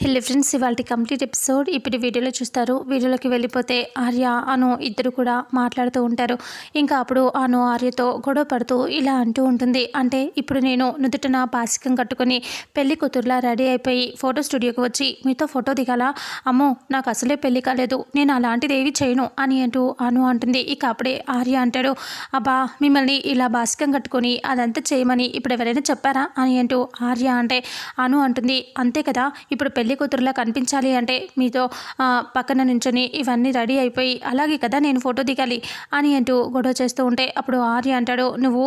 Hello friends ఇవాళ complete episode ఇప్పుడు వీడియోలో చూస్తారు. వీడియోలోకి వెళ్ళిపోతే ఆర్య అను ఇద్దరు కూడా మాట్లాడుతూ ఉంటారు. ఇంకా అప్పుడు అను ఆర్యతో గొడవ పడుతూ ఇలా అంటూ ఉంటుంది. అంటే ఇప్పుడు నేను నుదుటన పాసికం కట్టుకొని పెళ్ళి కూతురులా రెడీ అయిపోయి ఫోటో స్టూడియోకి వచ్చి మీతో ఫోటో దిగాలా? అమ్మో నాకు అసలే పెళ్ళి కాలేదు. నేను అలాంటిది ఏవి చేయను అని అంటూ అను అంటుంది. ఇక అప్పుడే ఆర్య అంటాడు అబ్బా మిమ్మల్ని ఇలా బాసికం కట్టుకొని అదంతా చేయమని ఇప్పుడు ఎవరైనా చెప్పారా? అని అంటూ ఆర్య అంటే అను అంటుంది. అంతే కదా ఇప్పుడు పెళ్ళి కూతురులా కనిపించాలి అంటే మీతో పక్కన నుంచొని ఇవన్నీ రెడీ అయిపోయి అలాగే కదా నేను ఫోటో దిగాలి అని అంటూ గొడవ చేస్తూ ఉంటే అప్పుడు ఆర్య అంటాడు నువ్వు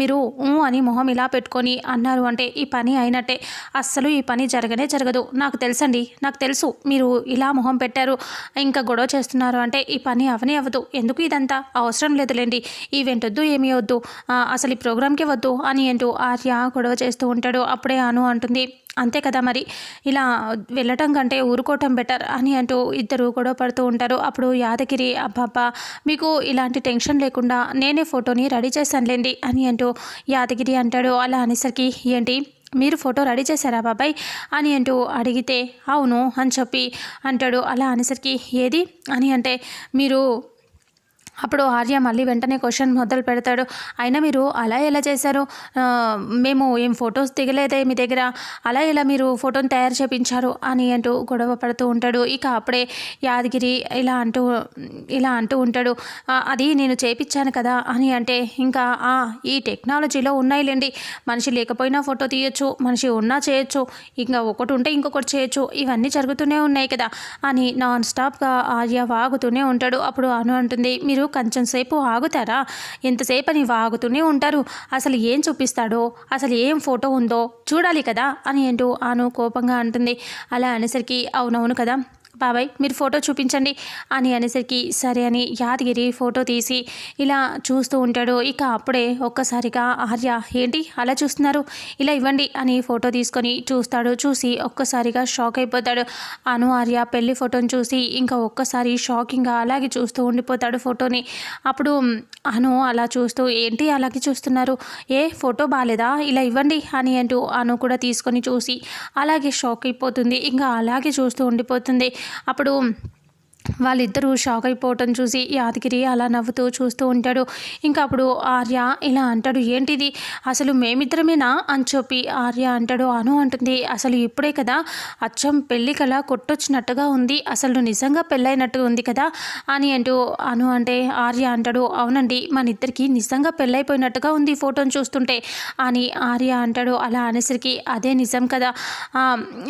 మీరు ఊ అని మొహం ఇలా పెట్టుకొని అన్నారు అంటే ఈ పని అయినట్టే. అస్సలు ఈ పని జరగనే జరగదు. నాకు తెలుసండి నాకు తెలుసు మీరు ఇలా మొహం పెట్టారు ఇంకా గొడవ చేస్తున్నారు అంటే ఈ పని అవనే అవ్వదు. ఎందుకు ఇదంతా? అవసరం లేదులేండి. ఈవెంట్ వద్దు ఏమీ వద్దు. అసలు ఈ ప్రోగ్రామ్కే వద్దు అని అంటూ ఆర్య గొడవ చేస్తూ ఉంటాడు. అప్పుడే అను అంటుంది అంతే కదా మరి. ఇలా వెళ్ళటం కంటే ఊరుకోవటం బెటర్ అని అంటూ ఇద్దరు గొడవ పడుతూ ఉంటారు. అప్పుడు యాదగిరి అబ్బాబ్బా మీకు ఇలాంటి టెన్షన్ లేకుండా నేనే ఫోటోని రెడీ చేశానులేండి అని అంటూ యాదగిరి అంటాడు. అలా అనేసరికి ఏంటి మీరు ఫోటో రెడీ చేశారా బాబాయ్? అని అంటూ అడిగితే అవును అని చెప్పి అంటాడు. అలా అనేసరికి ఏది? అని అంటే మీరు అప్పుడు ఆర్య మళ్ళీ వెంటనే క్వశ్చన్ మొదలు పెడతాడు. అయినా మీరు అలా ఎలా చేశారు? మేము ఏం ఫొటోస్ దిగలేదే మీ దగ్గర? అలా ఎలా మీరు ఫోటోని తయారు చేపించారు? అని అంటూ గొడవ పడుతూ ఉంటాడు. ఇక అప్పుడే యాదగిరి ఇలా అంటూ ఇలా అంటూ ఉంటాడు. అది నేను చేపించాను కదా అని అంటే ఇంకా ఈ టెక్నాలజీలో ఉన్నాయిలేండి. మనిషి లేకపోయినా ఫోటో తీయొచ్చు మనిషి ఉన్నా చేయొచ్చు. ఇంకా ఒకటి ఉంటే ఇంకొకటి చేయొచ్చు. ఇవన్నీ జరుగుతూనే ఉన్నాయి కదా అని నాన్ స్టాప్గా ఆర్య వాగుతూనే ఉంటాడు. అప్పుడు అను అంటుంది మీరు కొంచెం సేపు ఆగుతారా? ఎంతసేపు అని వాగుతూనే ఉంటారు. అసలు ఏం చూపిస్తాడో? అసలు ఏం ఫోటో ఉందో? చూడాలి కదా అని అంటూ ఆను కోపంగా అంటుంది. అలా అనేసరికి అవునవును కదా. బాబాయ్ మీరు ఫోటో చూపించండి అని అనేసరికి సరే అని యాదగిరి ఫోటో తీసి ఇలా చూస్తూ ఉంటాడు. ఇక అప్పుడే ఒక్కసారిగా ఆర్య ఏంటి? అలా చూస్తున్నారు? ఇలా ఇవ్వండి అని ఫోటో తీసుకొని చూస్తాడు. చూసి ఒక్కసారిగా షాక్ అయిపోతాడు. అను ఆర్య పెళ్ళి ఫోటోని చూసి ఇంకా ఒక్కసారి షాకింగ్గా అలాగే చూస్తూ ఉండిపోతాడు ఫోటోని. అప్పుడు అను అలా చూస్తూ ఏంటి అలాగే చూస్తున్నారు? ఏ ఫోటో బాగాలేదా ఇలా ఇవ్వండి అని అంటూ అను కూడా తీసుకొని చూసి అలాగే షాక్ అయిపోతుంది. ఇంకా అలాగే చూస్తూ ఉండిపోతుంది. అప్పుడు వాళ్ళిద్దరూ షాక్ అయిపోవటం చూసి యాదగిరి అలా నవ్వుతూ చూస్తూ ఉంటాడు. ఇంకా అప్పుడు ఆర్య ఇలా అంటాడు ఏంటిది? అసలు మేమిద్దరమేనా? అని చెప్పి ఆర్య అంటాడు అను అంటుంది అసలు ఇప్పుడే కదా అచ్చం పెళ్ళి కల కొట్టొచ్చినట్టుగా ఉంది అసలు నిజంగా పెళ్ళైనట్టు ఉంది కదా అని అంటూ అను అంటే ఆర్య అంటాడు అవునండి మన ఇద్దరికి నిజంగా పెళ్ళైపోయినట్టుగా ఉంది ఫోటోని చూస్తుంటే అని ఆర్య అంటాడు. అలా అనేసరికి అదే నిజం కదా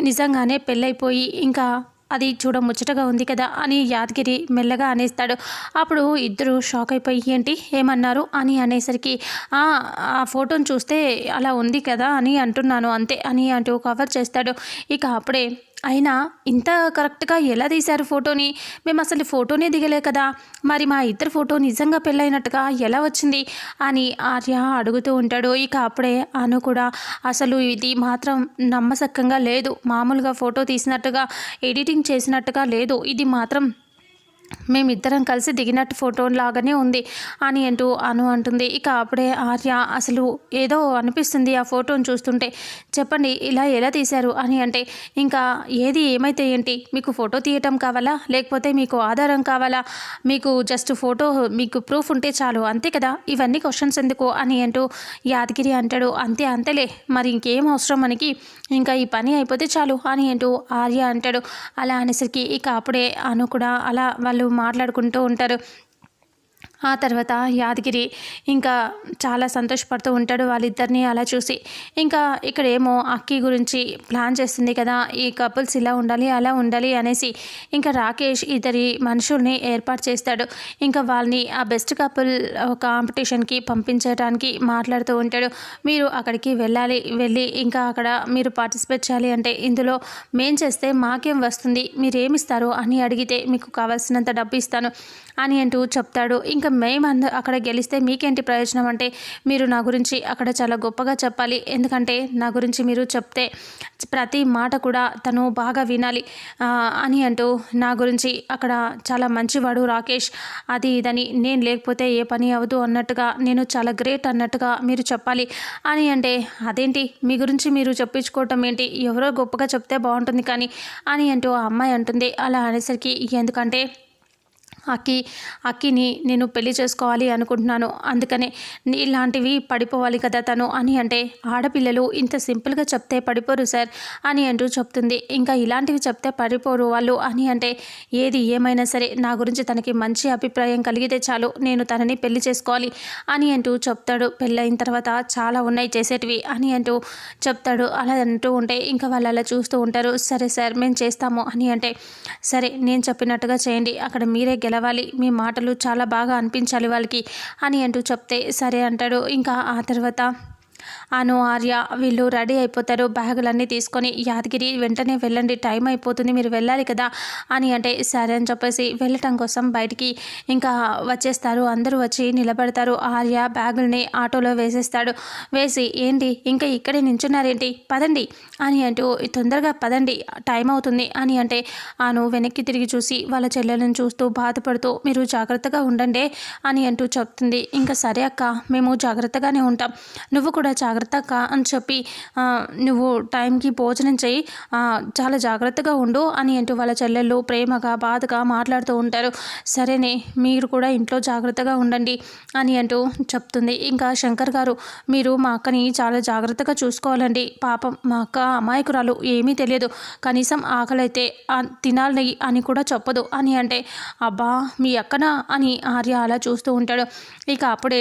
నిజంగానే పెళ్ళైపోయి ఇంకా అది చూడ ముచ్చటగా ఉంది కదా అని యాదగిరి మెల్లగా అనేస్తాడు. అప్పుడు ఇద్దరు షాక్ అయిపోయి ఏంటి? ఏమన్నారు? అని అనేసరికి "ఆ, ఆ ఫోటోని చూస్తే అలా ఉంది కదా అని అంటున్నాను అంతే అని అంటూ కవర్ చేస్తాడు. ఇక అప్పుడే అయినా ఇంత కరెక్ట్గా ఎలా తీశారు ఫోటోని? మేము అసలు ఫోటోనే దిగలే కదా. మరి మా ఇద్దరు ఫోటో నిజంగా పెళ్ళైనట్టుగా ఎలా వచ్చింది? అని ఆర్య అడుగుతూ ఉంటాడు. ఇక అప్పుడే అను కూడా అసలు ఇది మాత్రం నమ్మసక్కంగా లేదు. మామూలుగా ఫోటో తీసినట్టుగా ఎడిటింగ్ చేసినట్టుగా లేదు. ఇది మాత్రం మేమిద్దరం కలిసి దిగినట్టు ఫోటో లాగానే ఉంది అని అంటూ అను అంటుంది. ఇక అప్పుడే ఆర్య అసలు ఏదో అనిపిస్తుంది ఆ ఫోటోని చూస్తుంటే చెప్పండి ఇలా ఎలా తీశారు అని అంటే ఇంకా ఏది ఏమైతే ఏంటి? మీకు ఫోటో తీయటం కావాలా? లేకపోతే మీకు ఆధారం కావాలా? మీకు జస్ట్ ఫోటో మీకు ప్రూఫ్ ఉంటే చాలు అంతే కదా? ఇవన్నీ క్వశ్చన్స్ ఎందుకు? అని అంటూ యాదగిరి అంటాడు. అంతే అంతేలే మరి ఇంకేం అవసరం మనకి? ఇంకా ఈ పని అయిపోతే చాలు అని అంటూ ఆర్య అంటాడు. అలా అనేసరికి ఇక అప్పుడే అను కూడా అలా వాళ్ళు మాట్లాడుకుంటూ ఉంటారు. ఆ తర్వాత యాదగిరి ఇంకా చాలా సంతోషపడుతూ ఉంటాడు వాళ్ళిద్దరిని అలా చూసి. ఇంకా ఇక్కడేమో అక్కి గురించి ప్లాన్ చేస్తుంది కదా ఈ కపుల్స్ ఇలా ఉండాలి అలా ఉండాలి అనేసి. ఇంకా రాకేష్ ఇద్దరి మనుషుల్ని ఏర్పాటు చేస్తాడు. ఇంకా వాళ్ళని ఆ బెస్ట్ కపుల్ కాంపిటీషన్కి పంపించడానికి మాట్లాడుతూ ఉంటాడు. మీరు అక్కడికి వెళ్ళాలి వెళ్ళి ఇంకా అక్కడ మీరు పార్టిసిపేట్ చేయాలి అంటే ఇందులో మేం చేస్తే మాకేం వస్తుంది మీరేమిస్తారు అని అడిగితే మీకు కావాల్సినంత డబ్బు ఇస్తాను అని అంటూ చెప్తాడు. ఇంకా మేము అంద అక్కడ గెలిస్తే మీకేంటి ప్రయోజనం? అంటే మీరు నా గురించి అక్కడ చాలా గొప్పగా చెప్పాలి. ఎందుకంటే నా గురించి మీరు చెప్తే ప్రతి మాట కూడా తను బాగా వినాలి. అని అంటూ నా గురించి అక్కడ చాలా మంచివాడు రాకేష్. అది ఇదని నేను లేకపోతే ఏ పని అవ్వదు అన్నట్టుగా నేను చాలా గ్రేట్ అన్నట్టుగా మీరు చెప్పాలి. అని అంటే అదేంటి? మీ గురించి మీరు చెప్పించుకోవటం ఏంటి? ఎవరో గొప్పగా చెప్తే బాగుంటుంది కానీ అని అంటూ ఆ అమ్మాయి అంటుంది. అలా అనేసరికి ఎందుకంటే అక్కి అక్కిని నేను పెళ్ళి చేసుకోవాలి అనుకుంటున్నాను. అందుకనే ఇలాంటివి పడిపోవాలి కదా తను అని అంటే ఆడపిల్లలు ఇంత సింపుల్గా చెప్తే పడిపోరు సార్ అని అంటూ చెప్తుంది. ఇంకా ఇలాంటివి చెప్తే పడిపోరు వాళ్ళు అని అంటే ఏది ఏమైనా సరే నా గురించి తనకి మంచి అభిప్రాయం కలిగితే చాలు నేను తనని పెళ్ళి చేసుకోవాలి అని అంటూ చెప్తాడు. పెళ్ళైన తర్వాత చాలా ఉన్నాయి చేసేటివి అని అంటూ చెప్తాడు. అలా అంటూ ఉంటే ఇంకా వాళ్ళు అలా చూస్తూ ఉంటారు. సరే సార్ మేము చేస్తాము అని అంటే సరే నేను చెప్పినట్టుగా చేయండి. అక్కడ మీరే గెలవాలి మీ మాటలు చాలా బాగా అనిపించాలి వాళ్ళకి అని అంటూ చెప్తే సరే అంటాడు. ఇంకా ఆ తర్వాత అను ఆర్య వీళ్ళు రెడీ అయిపోతారు. బ్యాగులన్నీ తీసుకొని యాదగిరి వెంటనే వెళ్ళండి టైం అయిపోతుంది మీరు వెళ్ళాలి కదా అని అంటే సరే అని చెప్పేసి వెళ్ళటం కోసం బయటికి ఇంకా వచ్చేస్తారు. అందరూ వచ్చి నిలబడతారు. ఆర్య బ్యాగుల్ని ఆటోలో వేసేస్తాడు. వేసి ఏంటి ఇంకా ఇక్కడే నించున్నారేంటి? పదండి అని అంటూ తొందరగా పదండి టైం అవుతుంది అని అంటే ఆను వెనక్కి తిరిగి చూసి వాళ్ళ చెల్లెలను చూస్తూ బాధపడుతూ మీరు జాగ్రత్తగా ఉండండి అని అంటూ చెప్తుంది. ఇంకా సరే అక్క మేము జాగ్రత్తగానే ఉంటాం. నువ్వు కూడా జాగ్రత్త కా అని చెప్పి నువ్వు టైంకి భోజనం చేయి. చాలా జాగ్రత్తగా ఉండు అని అంటూ వాళ్ళ చెల్లెళ్ళు ప్రేమగా బాధగా మాట్లాడుతూ ఉంటారు. సరేనే మీరు కూడా ఇంట్లో జాగ్రత్తగా ఉండండి అని అంటూ చెప్తుంది. ఇంకా శంకర్ గారు మీరు మా అక్కని చాలా జాగ్రత్తగా చూసుకోవాలండి. పాపం మా అక్క అమాయకురాలు ఏమీ తెలియదు. కనీసం ఆకలైతే తినాలి అని కూడా చెప్పదు అని అంటే అబ్బా మీ అక్కనా అని ఆర్య అలా చూస్తూ ఉంటాడు. ఇక అప్పుడే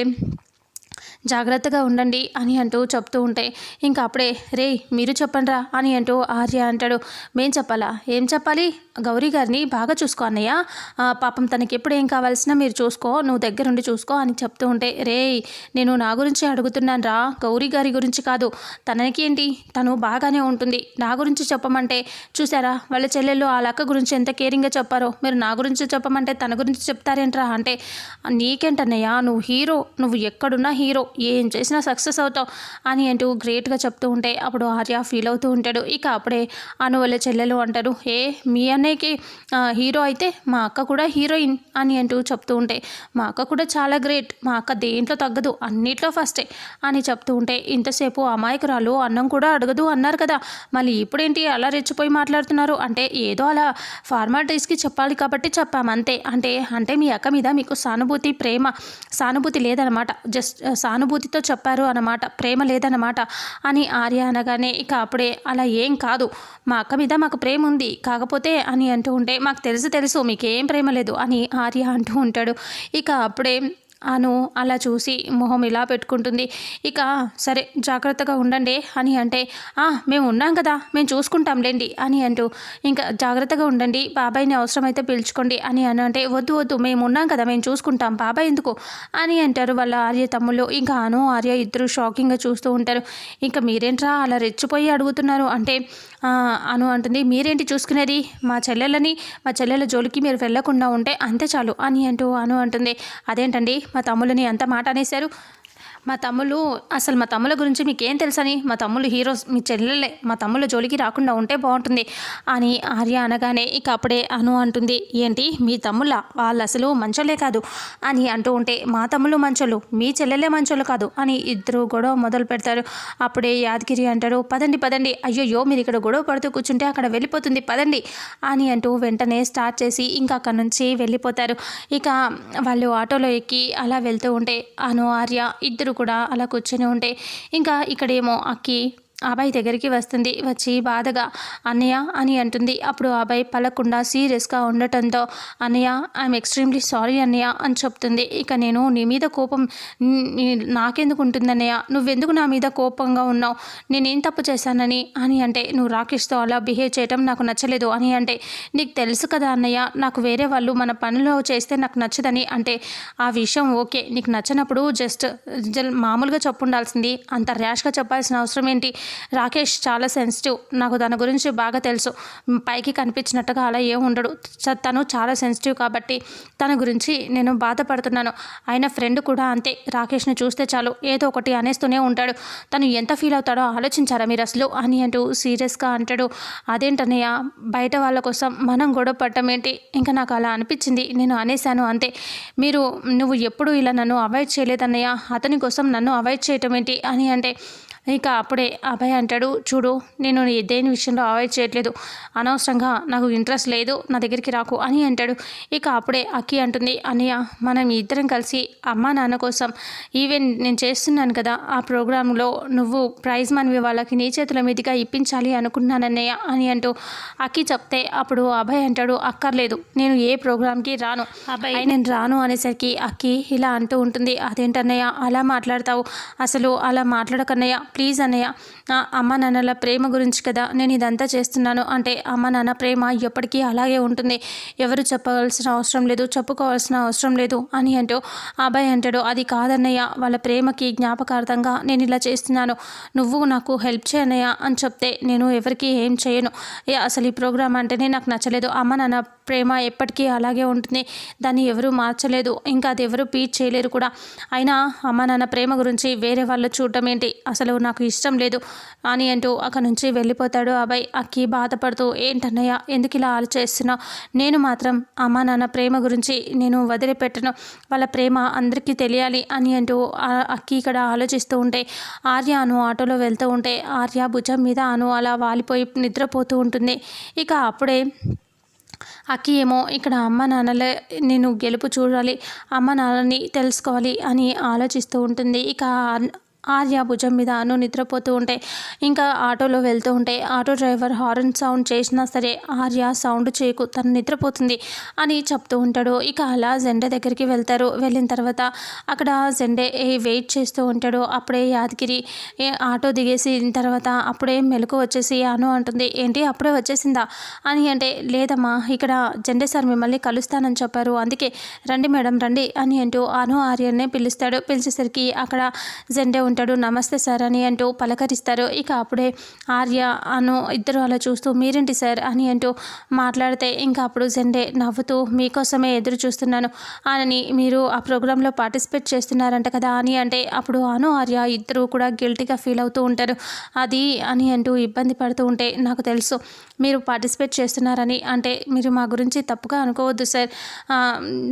జాగ్రత్తగా ఉండండి అని అంటూ చెప్తూ ఉంటే ఇంకా అప్పుడే రే మీరు చెప్పండిరా అని అంటూ ఆర్య అంటాడు. మేం చెప్పాలా? ఏం చెప్పాలి? గౌరీ గారిని బాగా చూసుకో అన్నయ్య. పాపం తనకి ఎప్పుడు ఏం కావాల్సినా మీరు చూసుకో నువ్వు దగ్గరుండి చూసుకో అని చెప్తూ ఉంటే రే నేను నా గురించి అడుగుతున్నాను రా. గౌరీ గారి గురించి కాదు. తనకి ఏంటి? తను బాగానే ఉంటుంది. నా గురించి చెప్పమంటే చూసారా? వాళ్ళ చెల్లెళ్ళు ఆ లక్క గురించి ఎంత కేరింగ్గా చెప్పారో. మీరు నా గురించి చెప్పమంటే తన గురించి చెప్తారేంట్రా? అంటే నీకేంటన్నయ్యా? నువ్వు హీరో. నువ్వు ఎక్కడున్నా హీరో. ఏం చేసినా సక్సెస్ అవుతావు అని అంటూ గ్రేట్గా చెప్తూ ఉంటే అప్పుడు ఆర్య ఫీల్ అవుతూ ఉంటాడు. ఇక అప్పుడే అను వాళ్ళ చెల్లెలు అంటారు ఏ మీ అన్నయ్యకి హీరో అయితే మా అక్క కూడా హీరోయిన్ అని అంటూ చెప్తూ ఉంటే మా అక్క కూడా చాలా గ్రేట్ మా అక్క దేంట్లో తగ్గదు అన్నిట్లో ఫస్టే అని చెప్తూ ఉంటే ఇంతసేపు అమాయకురాలు అన్నం కూడా అడగదు అన్నారు కదా మళ్ళీ ఇప్పుడేంటి అలా రెచ్చిపోయి మాట్లాడుతున్నారు? అంటే ఏదో అలా ఫార్మాలిటీస్కి చెప్పాలి కాబట్టి చెప్పాము అంతే అంటే అంటే మీ అక్క మీద మీకు సానుభూతి ప్రేమ సానుభూతి లేదనమాట జస్ట్ సానుభూతితో చెప్పారు అన్నమాట ప్రేమ లేదన్నమాట అని ఆర్య అనగానే ఇక అప్పుడే అలా ఏం కాదు. మా అక్క మీద మాకు ప్రేమ ఉంది. కాకపోతే అని అంటూ ఉంటే మాకు తెలుసు తెలుసు మీకేం ప్రేమ లేదు అని ఆర్య అంటూ ఉంటాడు. ఇక అప్పుడే అను అలా చూసి మొహం ఇలా పెట్టుకుంటుంది. ఇక సరే జాగ్రత్తగా ఉండండి అని అంటే మేము ఉన్నాం కదా మేము చూసుకుంటాంలేండి అని అంటూ ఇంకా జాగ్రత్తగా ఉండండి బాబాయ్ని అవసరమైతే పిలుచుకోండి అని అని అంటే వద్దు వద్దు మేము ఉన్నాం కదా మేము చూసుకుంటాం బాబాయ్ ఎందుకు? అని అంటారు వాళ్ళ ఆర్య తమ్ముళ్ళు. ఇంకా అను ఆర్య ఇద్దరు షాకింగ్గా చూస్తూ ఉంటారు. ఇంకా మీరేంట్రా అలా రెచ్చిపోయి అడుగుతున్నారు? అంటే అను అంటుంది మీరేంటి చూసుకునేది? మా చెల్లెలని మా చెల్లెల జోలికి మీరు వెళ్ళకుండా ఉంటే అంతే చాలు అని అంటూ అను అంటుంది. అదేంటండి? మా తమ్ముళ్ళని ఎంత మాట అనేశారు. మా తమ్ముళ్ళు అసలు మా తమ్ముల గురించి మీకేం తెలుసని మా తమ్ముళ్ళు హీరోస్ మీ చెల్లెలే మా తమ్ముళ్ళ జోలికి రాకుండా ఉంటే బాగుంటుంది అని ఆర్య అనగానే ఇక అప్పుడే అను అంటుంది ఏంటి మీ తమ్ముళ్ళ వాళ్ళు అసలు మంచోళ్ళే కాదు? అని అంటూ ఉంటే మా తమ్ముళ్ళు మంచోళ్ళు మీ చెల్లెలే మంచోళ్ళు కాదు? అని ఇద్దరు గొడవ మొదలు పెడతారు. అప్పుడే యాదగిరి అంటాడు పదండి పదండి అయ్యయ్యో మీరు ఇక్కడ గొడవ పడుతూ కూర్చుంటే అక్కడ వెళ్ళిపోతుంది పదండి అని అంటూ వెంటనే స్టార్ట్ చేసి ఇంకా అక్కడ నుంచి వెళ్ళిపోతారు. ఇక వాళ్ళు ఆటోలో ఎక్కి అలా వెళ్తూ ఉంటే అను ఆర్య ఇద్దరు కూడా అలా కూర్చొని ఉంటే ఇంకా ఇక్కడేమో అక్కి అబ్బాయి దగ్గరికి వస్తుంది. వచ్చి బాధగా అన్నయ్య అని అంటుంది. అప్పుడు అబ్బాయి పలకుండా సీరియస్గా ఉండటంతో అన్నయ్య ఐఎమ్ ఎక్స్ట్రీమ్లీ సారీ అన్నయ్య అని చెప్తుంది. ఇక నేను నీ మీద కోపం నీ- నాకెందుకు ఉంటుంది అన్నయ్య? నువ్వెందుకు నా మీద కోపంగా ఉన్నావు? నేనేం తప్పు చేశానని? అని అంటే నువ్వు రాకేష్తో అలా బిహేవ్ చేయటం నాకు నచ్చలేదు అని అంటే నీకు తెలుసు కదా అన్నయ్య నాకు వేరే వాళ్ళు మన పనిలో చేస్తే నాకు నచ్చదని అంటే ఆ విషయం ఓకే నీకు నచ్చినప్పుడు జస్ట్ జల్ మామూలుగా చెప్పుండాల్సింది అంత ర్యాష్గా చెప్పాల్సిన అవసరం ఏంటి? రాకేష్ చాలా సెన్సిటివ్ నాకు తన గురించి బాగా తెలుసు. పైకి కనిపించినట్టుగా అలా ఏం ఉండడు. తను చాలా సెన్సిటివ్ కాబట్టి తన గురించి నేను బాధపడుతున్నాను. ఆయన ఫ్రెండ్ కూడా అంతే. రాకేష్ని చూస్తే చాలు. ఏదో ఒకటి అనేస్తూనే ఉంటాడు. తను ఎంత ఫీల్ అవుతాడో ఆలోచించారా మీరు అసలు? అని అంటూ సీరియస్గా అంటాడు. అదేంటన్నయ్య? బయట వాళ్ళ కోసం మనం గొడవ పడటం ఏంటి? ఇంకా నాకు అలా అనిపించింది. నేను అనేశాను అంతే. మీరు నువ్వు ఎప్పుడు ఇలా నన్ను అవాయిడ్ చేయలేదన్నయ్య. అతని కోసం నన్ను అవాయిడ్ చేయటం ఏంటి? అని అంటే ఇక అప్పుడే అభయ్ అంటాడు చూడు నేను దేని విషయంలో అవాయిడ్ చేయట్లేదు. అనవసరంగా నాకు ఇంట్రెస్ట్ లేదు. నా దగ్గరికి రాకు అని అంటాడు. ఇక అప్పుడే అక్కి అంటుంది అన్నయ్య మనం ఇద్దరం కలిసి అమ్మా నాన్న కోసం ఈవెన్ నేను చేస్తున్నాను కదా ఆ ప్రోగ్రాంలో నువ్వు ప్రైజ్ మనవి వాళ్ళకి నీ చేతుల మీదుగా ఇప్పించాలి అనుకున్నానన్నయ్య అని అంటూ అక్కి చెప్తే అప్పుడు అభయ్ అంటాడు అక్కర్లేదు నేను ఏ ప్రోగ్రామ్కి రాను. అభయ్ నేను రాను అనేసరికి అక్కి ఇలా అంటూ ఉంటుంది అదేంటన్నయ్య అలా మాట్లాడతావు? అసలు అలా మాట్లాడకన్నయ్య ప్లీజ్ అన్నయ్య నా అమ్మ నాన్నల ప్రేమ గురించి కదా నేను ఇదంతా చేస్తున్నాను. అంటే అమ్మ నాన్న ప్రేమ ఎప్పటికీ అలాగే ఉంటుంది. ఎవరు చెప్పవలసిన అవసరం లేదు చెప్పుకోవాల్సిన అవసరం లేదు అని అంటూ అబ్బాయి అంటాడు. అది కాదన్నయ్య వాళ్ళ ప్రేమకి జ్ఞాపకార్థంగా నేను ఇలా చేస్తున్నాను. నువ్వు నాకు హెల్ప్ చేయనయ్య అని చెప్తే నేను ఎవరికి ఏం చేయను. అసలు ఈ ప్రోగ్రామ్ అంటేనే నాకు నచ్చలేదు. అమ్మ నాన్న ప్రేమ ఎప్పటికీ అలాగే ఉంటుంది. దాన్ని ఎవరూ మార్చలేదు. ఇంకా అది ఎవరు పీచ్ చేయలేరు కూడా. అయినా అమ్మ నాన్న ప్రేమ గురించి వేరే వాళ్ళు చూడటం ఏంటి? అసలు నాకు ఇష్టం లేదు అని అంటూ అక్కడ నుంచి వెళ్ళిపోతాడు అబ్బాయి అక్కి బాధపడుతూ ఏంటన్నయ్య ఎందుకు ఇలా ఆలోచిస్తున్నావు? నేను మాత్రం అమ్మ నాన్న ప్రేమ గురించి నేను వదిలిపెట్టను. వాళ్ళ ప్రేమ అందరికీ తెలియాలి అని అంటూ అక్కి ఇక్కడ ఆలోచిస్తూ ఉంటే ఆర్య అను ఆటోలో వెళ్తూ ఉంటే ఆర్య భుజం మీద అను అలా వాలిపోయి నిద్రపోతూ ఉంటుంది. ఇక అప్పుడే అక్కి ఏమో ఇక్కడ అమ్మ నాన్నలే నేను గెలుపు చూడాలి అమ్మ నాన్నని తెలుసుకోవాలి అని ఆలోచిస్తూ ఉంటుంది. ఇక ఆర్య భుజం మీద అను నిద్రపోతూ ఉంటే ఇంకా ఆటోలో వెళ్తూ ఉంటే ఆటో డ్రైవర్ హార్న్ సౌండ్ చేసినా సరే ఆర్య సౌండ్ చేయకు తను నిద్రపోతుంది అని చెప్తూ ఉంటాడు. ఇక అలా జెండే దగ్గరికి వెళ్తారు. వెళ్ళిన తర్వాత అక్కడ జెండే ఏ వెయిట్ చేస్తూ ఉంటాడు. అప్పుడే యాదగిరి ఏ ఆటో దిగేసిన తర్వాత అప్పుడే మెలకు వచ్చేసి అను అంటుంది ఏంటి అప్పుడే వచ్చేసిందా? అని అంటే లేదమ్మా ఇక్కడ జెండే సార్ మిమ్మల్ని కలుస్తానని చెప్పారు. అందుకే రండి మేడం రండి అని అంటూ అను ఆర్యనే పిలుస్తాడు. పిలిచేసరికి అక్కడ జెండే ఉంటాడు. నమస్తే సార్ అని అంటూ పలకరిస్తారు. ఇక అప్పుడే ఆర్య అను ఇద్దరు అలా చూస్తూ మీరేంటి సార్? అని అంటూ మాట్లాడితే ఇంకా అప్పుడు జెండే నవ్వుతూ మీకోసమే ఎదురు చూస్తున్నాను. అని మీరు ఆ ప్రోగ్రాంలో పార్టిసిపేట్ చేస్తున్నారంట కదా అని అంటే అప్పుడు అను ఆర్య ఇద్దరు కూడా గిల్టీగా ఫీల్ అవుతూ ఉంటారు. అది అని అంటూ ఇబ్బంది పడుతూ ఉంటే నాకు తెలుసు మీరు పార్టిసిపేట్ చేస్తున్నారని అంటే మీరు మా గురించి తప్పుగా అనుకోవద్దు సార్.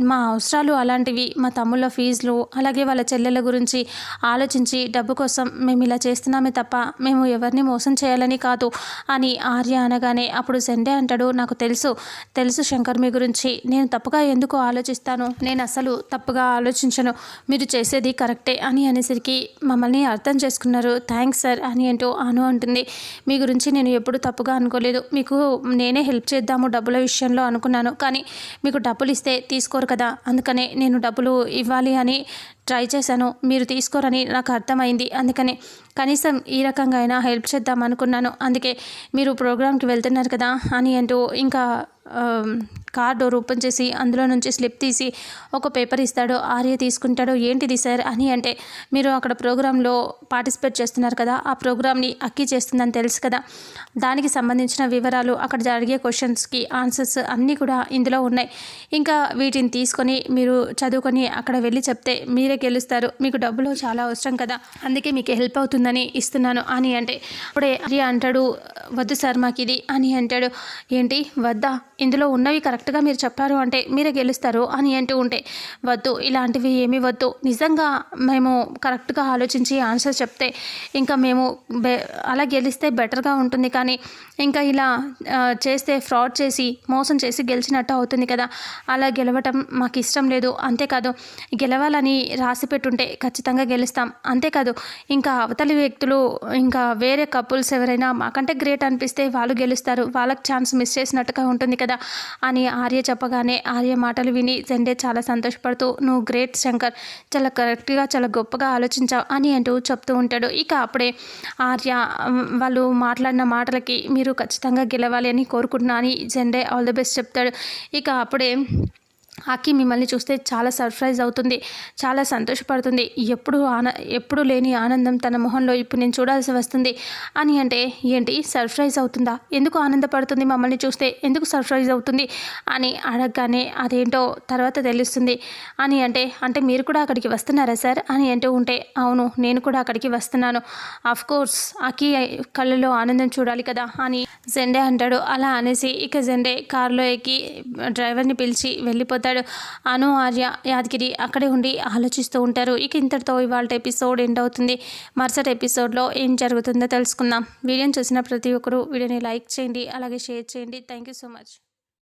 మా అవసరాలు అలాంటివి మా తమ్ముళ్ళ ఫీజులు అలాగే వాళ్ళ చెల్లెల గురించి ఆలోచించి డబ్బు కోసం మేము ఇలా చేస్తున్నామే తప్ప మేము ఎవరిని మోసం చేయాలని కాదు అని ఆర్య అనగానే అప్పుడు సెండే అంటాడు నాకు తెలుసు తెలుసు శంకర్ మీ గురించి. నేను తప్పుగా ఎందుకు ఆలోచిస్తాను? నేను అసలు తప్పుగా ఆలోచించను. మీరు చేసేది కరెక్టే అని అనేసరికి మమ్మల్ని అర్థం చేసుకున్నారు. థ్యాంక్స్ సార్ అని అంటూ అను అంటుంది. మీ గురించి నేను ఎప్పుడు తప్పుగా అనుకోలేదు. మీకు నేనే హెల్ప్ చేద్దాము డబ్బుల విషయంలో అనుకున్నాను. కానీ మీకు డబ్బులు ఇస్తే తీసుకోరు కదా. అందుకనే నేను డబ్బులు ఇవ్వాలి అని ట్రై చేశాను మీరు తీసుకోరని నాకు అర్థమైంది. అందుకని కనీసం ఈ రకంగా అయినా హెల్ప్ చేద్దాం అనుకున్నాను. అందుకే మీరు ప్రోగ్రామ్కి వెళ్తున్నారు కదా అని అంటూ ఇంకా కార్డు కార్ డోర్ ఓపెన్ చేసి అందులో నుంచి స్లిప్ తీసి ఒక పేపర్ ఇస్తాడు. ఆర్య తీసుకుంటాడు. ఏంటిది సార్? అని అంటే మీరు అక్కడ ప్రోగ్రాంలో పార్టిసిపేట్ చేస్తున్నారు కదా ఆ ప్రోగ్రామ్ని అక్కి చేస్తుందని తెలుసు కదా. దానికి సంబంధించిన వివరాలు అక్కడ జరిగే క్వశ్చన్స్కి ఆన్సర్స్ అన్నీ కూడా ఇందులో ఉన్నాయి. ఇంకా వీటిని తీసుకొని మీరు చదువుకొని అక్కడ వెళ్ళి చెప్తే మీరే గెలుస్తారు. మీకు డబ్బులు చాలా అవసరం కదా. అందుకే మీకు హెల్ప్ అవుతుంది ఉందని ఇస్తున్నాను. అని అంటే అప్పుడే ఆర్య అంటాడు వద్దు సార్ మాకు ఇది అని అంటాడు. ఏంటి? వద్దా? ఇందులో ఉన్నవి కరెక్ట్గా మీరు చెప్పారు అంటే మీరే గెలుస్తారు అని అంటూ ఉంటే వద్దు ఇలాంటివి ఏమీ వద్దు. నిజంగా మేము కరెక్ట్గా ఆలోచించి ఆన్సర్ చెప్తే ఇంకా మేము బె అలా గెలిస్తే బెటర్గా ఉంటుంది. కానీ ఇంకా ఇలా చేస్తే ఫ్రాడ్ చేసి మోసం చేసి గెలిచినట్టు అవుతుంది కదా. అలా గెలవటం మాకు ఇష్టం లేదు. అంతేకాదు గెలవాలని రాసి పెట్టుంటే ఖచ్చితంగా గెలుస్తాం. అంతేకాదు ఇంకా అవతలి వ్యక్తులు ఇంకా వేరే కపుల్స్ ఎవరైనా మాకంటే గ్రేట్ అనిపిస్తే వాళ్ళు గెలుస్తారు. వాళ్ళకి ఛాన్స్ మిస్ చేసినట్టుగా ఉంటుంది కదా అని ఆర్య చెప్పగానే ఆర్య మాటలు విని జెండే చాలా సంతోషపడుతూ నువ్వు గ్రేట్ శంకర్ చాలా కరెక్ట్గా చాలా గొప్పగా ఆలోచించావు అని అంటూ చెప్తూ ఉంటాడు. ఇక అప్పుడే ఆర్య వాళ్ళు మాట్లాడిన మాటలకి మీరు ఖచ్చితంగా గెలవాలి అని కోరుకుంటున్నా అని జెండే ఆల్ ది బెస్ట్ చెప్తాడు. ఇక అప్పుడే అక్కి మిమ్మల్ని చూస్తే చాలా సర్ప్రైజ్ అవుతుంది చాలా సంతోషపడుతుంది. ఎప్పుడు ఆన ఎప్పుడు లేని ఆనందం తన మొహంలో ఇప్పుడు నేను చూడాల్సి వస్తుంది. అని అంటే ఏంటి సర్ప్రైజ్ అవుతుందా? ఎందుకు ఆనందపడుతుంది మమ్మల్ని చూస్తే? ఎందుకు సర్ప్రైజ్ అవుతుంది? అని అడగగానే అదేంటో తర్వాత తెలుస్తుంది. అని అంటే అంటే మీరు కూడా అక్కడికి వస్తున్నారా సార్? అని అంటూ ఉంటే అవును నేను కూడా అక్కడికి వస్తున్నాను. ఆఫ్ కోర్స్ అకి కళ్ళలో ఆనందం చూడాలి కదా అని జెండే అంటాడు. అలా అనేసి ఇక జెండే కారులో ఎక్కి డ్రైవర్ని పిలిచి వెళ్ళిపోతాడు. అను ఆర్య యాదగిరి అక్కడే ఉండి ఆలోచిస్తూ ఉంటారు. ఇక ఇంతటితో ఇవాళ ఎపిసోడ్ ఎండ్ అవుతుంది. మరుసటి ఎపిసోడ్లో ఏం జరుగుతుందో తెలుసుకుందాం. వీడియోని చూసిన ప్రతి ఒక్కరూ వీడియోని లైక్ చేయండి అలాగే షేర్ చేయండి. Thank you so much.